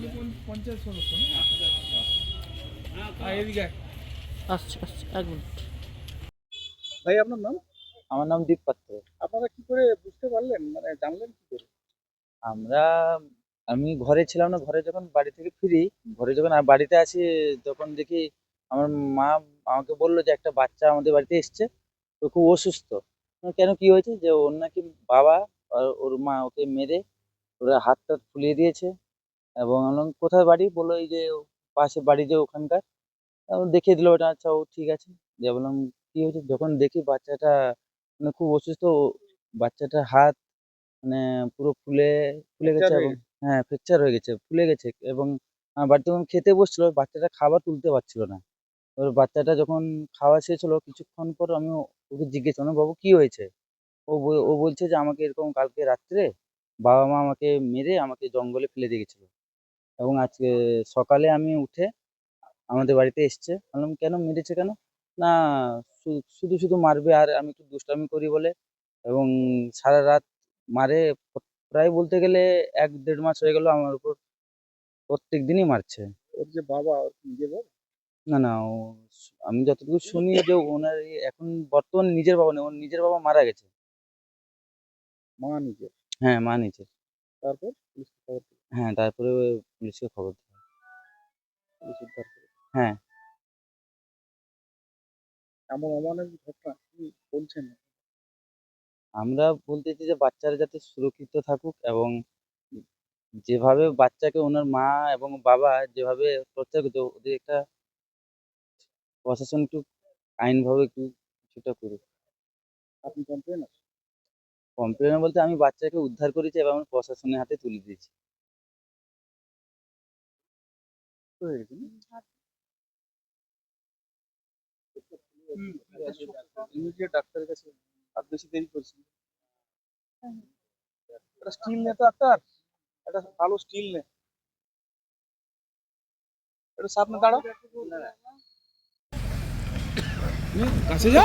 আপনি পঞ্চ- পঞ্চায়েত সদস্য না? এদিকে আয়। আসছে আসছে এক মিনিট। ভাই আপনার নাম? আমার নাম দীপ পাত্র। আপনারা কি করে বুঝতে পারলেন? মানে জানলেন কি করে? আমরা আমি ঘরে ছিলাম না ঘরে যখন বাড়ি থেকে ফিরি ঘরে যখন আর বাড়িতে আসি তখন দেখি আমার মা আমাকে বলল যে একটা বাচ্চা আমাদের বাড়িতে এসছে তো খুব অসুস্থ। কেন কি হয়েছে? যে ওর নাকি বাবা আর ওর মা ওকে মেরে ওরা হাত টাত ফুলিয়ে দিয়েছে। এবং আমি কোথায় বাড়ি বলল এই যে পাশে বাড়ি যে ওখানকার দেখিয়ে দিল ওটা আচ্ছা ও ঠিক আছে। দিয়ে বললাম কি হয়েছে? যখন দেখি বাচ্চাটা মানে খুব অসুস্থ বাচ্চাটার হাত মানে পুরো ফুলে ফুলে গেছে এবং হ্যাঁ ফ্র্যাকচার হয়ে গেছে ফুলে গেছে এবং আমার বাড়িতে যখন খেতে বসছিল বাচ্চাটা খাবার তুলতে পারছিল না। এবার বাচ্চাটা যখন খাওয়া শেষ হলো কিছুক্ষণ পর আমি ওকে জিজ্ঞেস করলাম বাবু কি হয়েছে? ও ও বলছে যে আমাকে এরকম কালকে রাত্রে বাবা মা আমাকে মেরে আমাকে জঙ্গলে ফেলে দিয়ে গেছিল। এবং আজকে সকালে আমি উঠে আমাদের বাড়িতে এসছে। বললাম কেন মেরেছে কেন? না শুধু শুধু মারবে আর আমি একটু দুষ্টামি করি বলে। এবং সারা রাত মারে প্রায় বলতে গেলে এক দেড় মাস হয়ে গেল আমার উপর প্রত্যেক দিনই মারছে। ওর যে বাবা ওর নিজের বাবা? না না ও আমি যতটুকু শুনি যে ওনার এখন বর্তমান নিজের বাবা নেই ওর নিজের বাবা মারা গেছে। মা নিজের? হ্যাঁ মা নিজের। তারপর পুলিশকে খবর দিল হ্যাঁ তারপরে পুলিশকে খবর দিল পুলিশ উদ্ধার করে হ্যাঁ। এমন অমানবিক ঘটনা কি বলছেন আমরা বলতেছি যে বাচ্চারা যাতে সুরক্ষিত থাকুক এবং যেভাবে বাচ্চাকে ওনার মা এবং বাবা যেভাবে টর্চার করছে ওদের একটা প্রশাসন একটু আইনভাবে একটু কিছুটা করুক। আপনি কমপ্লেন আছে? কমপ্লেন বলতে আমি বাচ্চাকে উদ্ধার করেছি এবং আমি প্রশাসনের হাতে তুলে দিয়েছি। ইমিডিয়েট ডাক্তারের কাছে আর বেশি দেরি করছি একটা স্টিল নে তো ডাক্তার একটা ভালো স্টিল নে সামনে কাছে যা।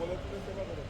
তুলে সেবা করে